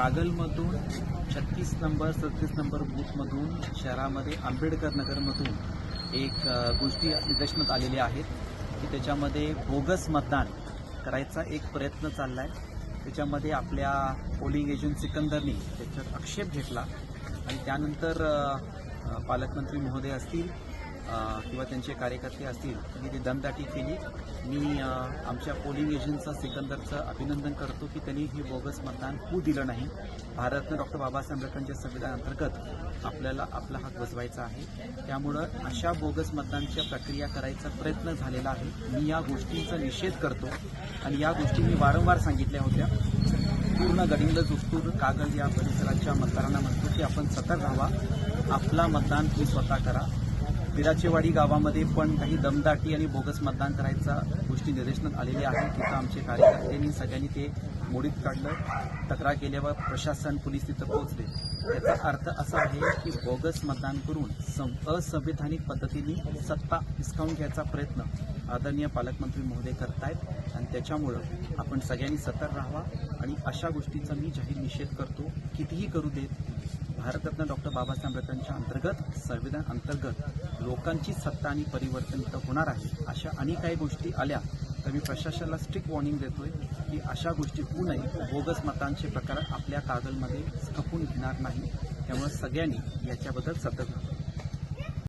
कागलमधून छत्तीस नंबर सदतीस नंबर बूथमधून शहरामध्ये आंबेडकर नगरमधून एक गोष्टी निदर्शनात आलेल्या आहेत. की त्याच्यामध्ये बोगस मतदान करायचा एक प्रयत्न चालला आहे त्याच्यामध्ये आपल्या पोलिंग एजंट सिकंदरनी त्याच्यात आक्षेप घेतला आणि त्यानंतर पालकमंत्री महोदय असतील किंवा त्यांचे कार्यकर्ते असतील त्यांनी ती दमदाटी केली. मी आमच्या पोलिंग एजंटचा सिकंदरचं अभिनंदन करतो की त्यांनी हे बोगस मतदान होऊ दिलं नाही. भारतनं डॉक्टर बाबासाहेब आंबेडकरांच्या संविधानाअंतर्गत आपल्याला आपला हक बजवायचा आहे. त्यामुळं अशा बोगस मतदानच्या प्रक्रिया करायचा प्रयत्न झालेला आहे. मी या गोष्टींचा निषेध करतो आणि या गोष्टी मी वारंवार सांगितल्या होत्या. पूर्ण गडिंग जुस्तूर कागल या परिसराच्या मतदारांना म्हणतो की आपण सतर्क राहावा आपला मतदान तुम्ही स्वतः करा. बिराचेवाडी गावामध्ये पण काही दमदाटी आणि बोगस मतदान करायचा गोष्टी निदर्शनात आलेल्या आहेत. तिथं आमचे कार्यकर्त्यांनी सगळ्यांनी ते मोडीत काढलं. तक्रार केल्यावर प्रशासन पोलीस तिथं पोहोचले. याचा अर्थ असा आहे की बोगस मतदान करून असंवैधानिक असंविधानिक पद्धतीने सत्ता हिसकावून घ्यायचा प्रयत्न आदरणीय पालकमंत्री महोदय करतायत आणि त्याच्यामुळं आपण सगळ्यांनी सतर्क राहावा आणि अशा गोष्टीचा मी जाहीर निषेध करतो. कितीही करू देत भारतरत्न डॉक्टर बाबासाहेब आंबेडकरांच्या अंतर्गत संविधान अंतर्गत लोकांची सत्ता आणि परिवर्तन तर होणार आहे अशा अनेक काही गोष्टी आल्या तर मी प्रशासनाला स्ट्रिक्ट वॉर्निंग देतोय की अशा गोष्टी होऊ नये बोगस मतांचे प्रकार आपल्या कागलमध्ये खपून घेणार नाही. त्यामुळे सगळ्यांनी याच्याबद्दल सतर्क राहावं